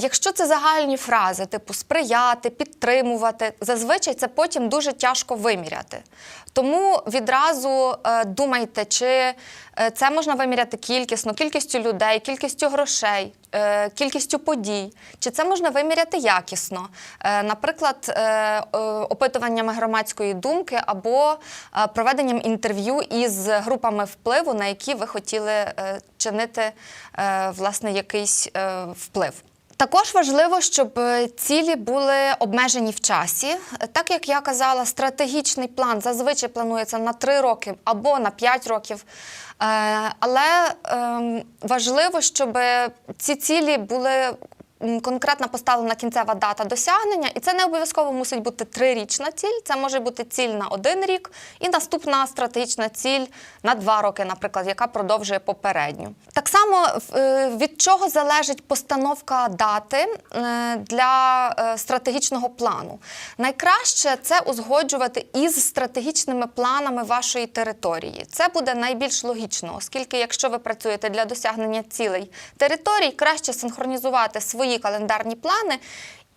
Якщо це загальні фрази, типу сприяти, підтримувати, зазвичай це потім дуже тяжко виміряти. Тому відразу е, думайте, чи е, це можна виміряти кількісно, кількістю людей, кількістю грошей, е, кількістю подій, чи це можна виміряти якісно, наприклад, опитуваннями громадської думки або проведенням інтерв'ю із групами впливу, на які ви хотіли чинити власне якийсь вплив. Також важливо, щоб е, цілі були обмежені в часі. Так як я казала, стратегічний план зазвичай планується на 3 роки або на 5 років. Е, Але ем, важливо, щоб ці цілі були м, конкретно поставлена кінцева дата досягнення, і це не обов'язково мусить бути трирічна ціль. Це може бути ціль на один рік і наступна стратегічна ціль на два роки, наприклад, яка продовжує попередню. Так само е, від чого залежить постановка дати е, для е, стратегічного плану. Найкраще це узгоджувати із стратегічними планами вашої території. Це буде найбільш логічно, оскільки, якщо ви працюєте для досягнення цілей територій, краще синхронізувати свої календарні плани.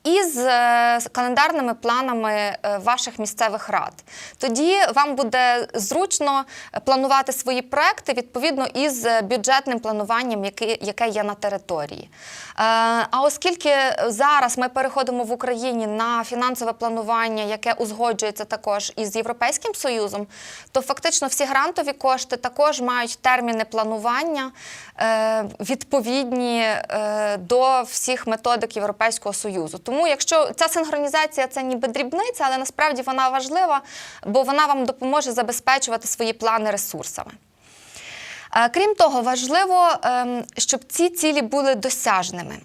Із е, календарними планами е, ваших місцевих рад. Тоді вам буде зручно планувати свої проекти відповідно із е, бюджетним плануванням, яке, є на території. А оскільки зараз ми переходимо в Україні на фінансове планування, яке узгоджується також із Європейським Союзом, то фактично всі грантові кошти також мають терміни планування відповідні до всіх методик Європейського Союзу. Тому, якщо ця синхронізація це ніби дрібниця, але насправді вона важлива, бо вона вам допоможе забезпечувати свої плани ресурсами. Е, Крім того, важливо, ем, щоб ці цілі були досяжними.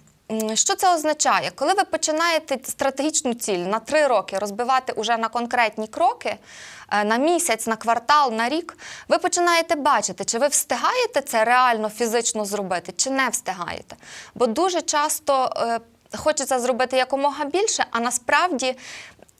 Що це означає? Коли ви починаєте стратегічну ціль на три роки розбивати уже на конкретні кроки, е, на місяць, на квартал, на рік, ви починаєте бачити, чи ви встигаєте це реально фізично зробити, чи не встигаєте. Бо дуже часто е, хочеться зробити якомога більше, а насправді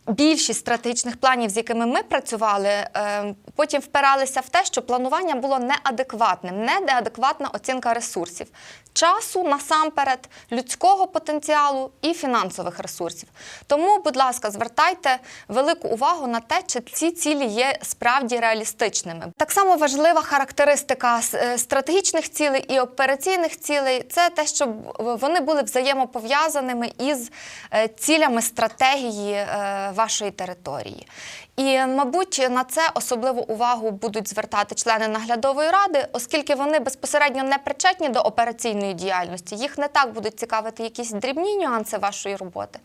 більшість стратегічних планів, з якими ми працювали, е, потім впиралися в те, що планування було неадекватним, неадекватна оцінка ресурсів, часу насамперед, людського потенціалу і фінансових ресурсів. Тому, будь ласка, звертайте велику увагу на те, чи ці цілі є справді реалістичними. Так само важлива характеристика е, стратегічних цілей і операційних цілей це те, щоб вони були взаємопов'язаними із е, цілями стратегії вашої території. І, мабуть, на це особливу увагу будуть звертати члени наглядової ради, оскільки вони безпосередньо не причетні до операційної діяльності. Їх не так будуть цікавити якісь дрібні нюанси вашої роботи.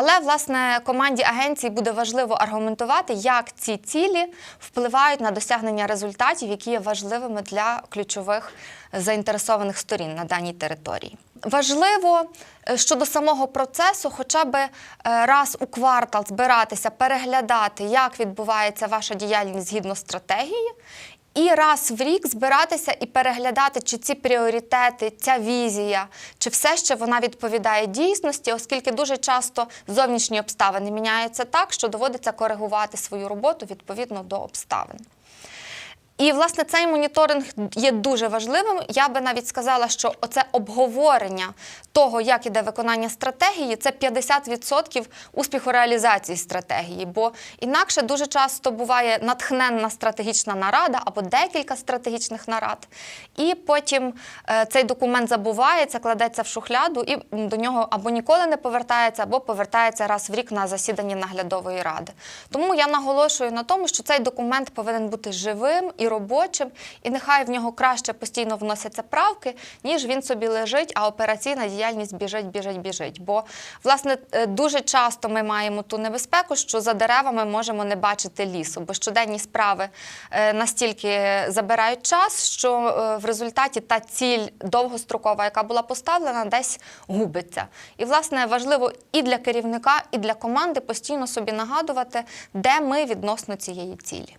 Але, власне, команді агенції буде важливо аргументувати, як ці цілі впливають на досягнення результатів, які є важливими для ключових заінтересованих сторін на даній території. Важливо е, щодо самого процесу, хоча б е, раз у квартал збиратися, переглядати, як відбувається ваша діяльність згідно стратегії, і раз в рік збиратися і переглядати, чи ці пріоритети, ця візія, чи все ще вона відповідає дійсності, оскільки дуже часто зовнішні обставини міняються так, що доводиться коригувати свою роботу відповідно до обставин. І власне цей моніторинг є дуже важливим. Я би навіть сказала, що оце обговорення того, як іде виконання стратегії, це 50% успіху реалізації стратегії. Бо інакше дуже часто буває натхненна стратегічна нарада або декілька стратегічних нарад, і потім е, цей документ забувається, кладеться в шухляду, і до нього або ніколи не повертається, або повертається раз в рік на засіданні наглядової ради. Тому я наголошую на тому, що цей документ повинен бути живим і робочим, і нехай в нього краще постійно вносяться правки, ніж він собі лежить, а операційна діяльність біжить, біжить, біжить. Бо, власне, е, дуже часто ми маємо ту небезпеку, що за деревами можемо не бачити лісу, бо щоденні справи е, настільки забирають час, що е, в результаті та ціль довгострокова, яка була поставлена, десь губиться. І, власне, важливо і для керівника, і для команди постійно собі нагадувати, де ми відносно цієї цілі.